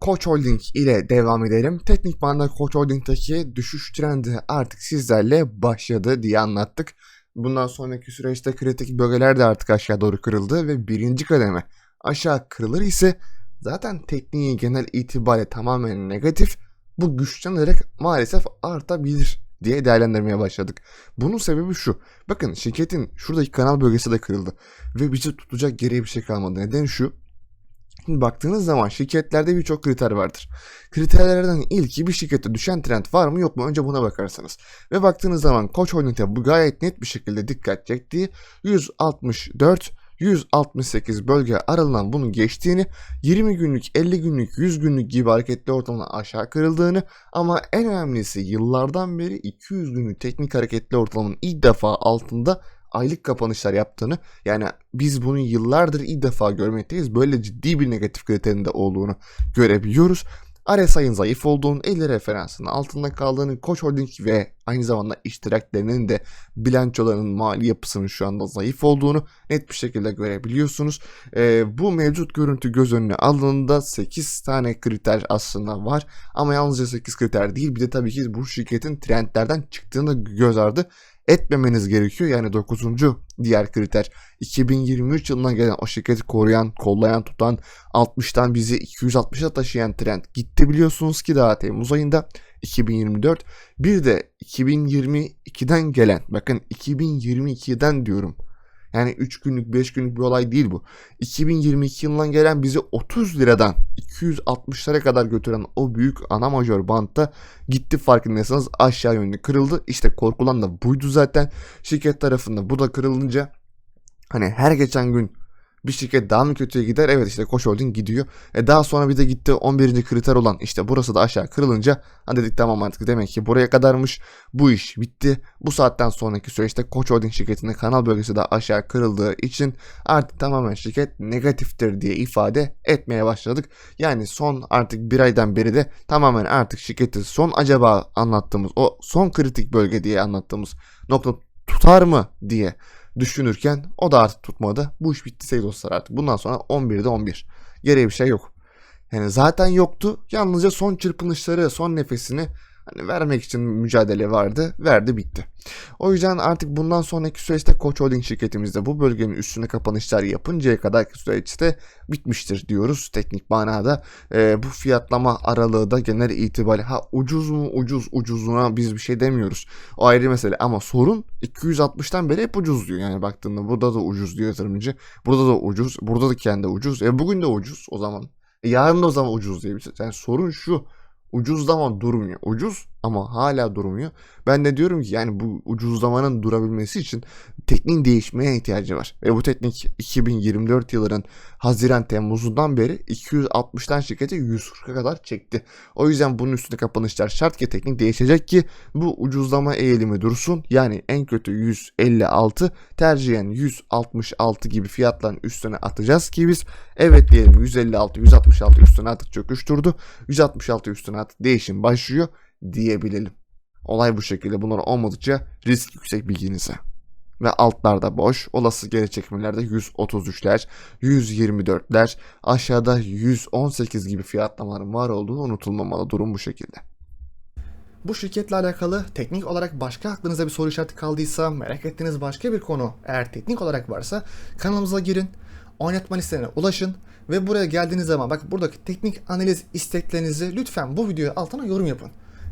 Koç Holding ile devam edelim. Teknik banda Koç Holding'deki düşüş trendi artık sizlerle başladı diye anlattık. Bundan sonraki süreçte kritik bölgeler de artık aşağı doğru kırıldı ve birinci kademe aşağı kırılır ise zaten tekniği genel itibariyle tamamen negatif bu güçlenerek maalesef artabilir diye değerlendirmeye başladık. Bunun sebebi şu. Bakın şirketin şuradaki kanal bölgesi de kırıldı. Ve bizi tutacak geriye bir şey kalmadı. Neden şu? Şimdi baktığınız zaman şirketlerde birçok kriter vardır. Kriterlerden ilki bir şirkette düşen trend var mı yok mu önce buna bakarsanız. Ve baktığınız zaman Koç Holding'e bu gayet net bir şekilde dikkat çektiği 164 168 bölge aralığından bunu geçtiğini, 20 günlük, 50 günlük, 100 günlük gibi hareketli ortamdan aşağı kırıldığını ama en önemlisi yıllardan beri 200 günlük teknik hareketli ortalamanın ilk defa altında aylık kapanışlar yaptığını yani biz bunu yıllardır ilk defa görmekteyiz. Böyle ciddi bir negatif kriterinde olduğunu görebiliyoruz. RSI'ın zayıf olduğunu, 50 referansının altında kaldığını, Koç Holding ve aynı zamanda iştiraklerinin de bilançolarının mali yapısının şu anda zayıf olduğunu net bir şekilde görebiliyorsunuz. Ee, bu mevcut görüntü göz önüne alındığında 8 tane kriter aslında var ama yalnızca 8 kriter değil bir de tabii ki bu şirketin trendlerden çıktığını göz ardı etmemeniz gerekiyor. Yani 9. diğer kriter 2023 yılından gelen o şirketi koruyan, kollayan, tutan 60'tan bizi 260'a taşıyan trend gitti biliyorsunuz ki daha Temmuz ayında 2024. Bir de 2022'den gelen bakın 2022'den diyorum. Yani 3 günlük 5 günlük bir olay değil bu. 2022 yılından gelen bizi 30 liradan 260'lara kadar götüren o büyük ana majör bantta gitti farkındaysanız aşağı yönlü kırıldı. İşte korkulan da buydu zaten. Şirket tarafında bu da kırılınca hani her geçen gün bir şirket daha mı kötüye gider? Evet işte Koç Holding gidiyor. E daha sonra bir de gitti 11. kriter olan işte burası da aşağı kırılınca ha dedik tamam artık demek ki buraya kadarmış. Bu iş bitti. Bu saatten sonraki süreçte Koç Holding şirketinin kanal bölgesi de aşağı kırıldığı için artık tamamen şirket negatiftir diye ifade etmeye başladık. Yani son artık bir aydan beri de tamamen artık şirketi son acaba anlattığımız o son kritik bölge diye anlattığımız nokta tutar mı diye düşünürken o da artık tutmadı. Bu iş bitti sevgili dostlar artık. Bundan sonra 11'de 11. Geriye bir şey yok. Yani zaten yoktu. Yalnızca son çırpınışları, son nefesini hani vermek için mücadele vardı. Verdi bitti. O yüzden artık bundan sonraki süreçte Koç Holding şirketimizde bu bölgenin üstüne kapanışlar yapıncaya kadar süreçte bitmiştir diyoruz teknik manada. Ee, bu fiyatlama aralığı da genel itibariyle ha ucuz mu ucuz ucuzluğuna biz bir şey demiyoruz. O ayrı mesele ama sorun 260'tan beri hep ucuz diyor. Yani baktığında burada da ucuz diyor yatırımcı. Burada da ucuz. Burada da kendi ucuz. E bugün de ucuz o zaman. E yarın da o zaman ucuz diyebiliriz. Yani sorun şu. Ucuzlama durmuyor. Ucuz ama hala durmuyor. Ben de diyorum ki yani bu ucuzlamanın durabilmesi için tekniğin değişmeye ihtiyacı var. Ve bu teknik 2024 yılının Haziran Temmuz'undan beri 260'tan şirketi 140'a kadar çekti. O yüzden bunun üstüne kapanışlar şart ki teknik değişecek ki bu ucuzlama eğilimi dursun. Yani en kötü 156 tercihen 166 gibi fiyatların üstüne atacağız ki biz evet diyelim 156 166 üstüne artık çöküş durdu. 166 üstüne artık değişim başlıyor diyebilelim. Olay bu şekilde. Bunlar olmadıkça risk yüksek bilginize. Ve altlarda boş. Olası geri çekimlerde 133'ler, 124'ler, aşağıda 118 gibi fiyatlamaların var olduğu unutulmamalı. Durum bu şekilde. Bu şirketle alakalı teknik olarak başka aklınıza bir soru işareti kaldıysa, merak ettiğiniz başka bir konu eğer teknik olarak varsa kanalımıza girin, oynatma listelerine ulaşın ve buraya geldiğiniz zaman bak buradaki teknik analiz isteklerinizi lütfen bu videoya altına yorum yapın.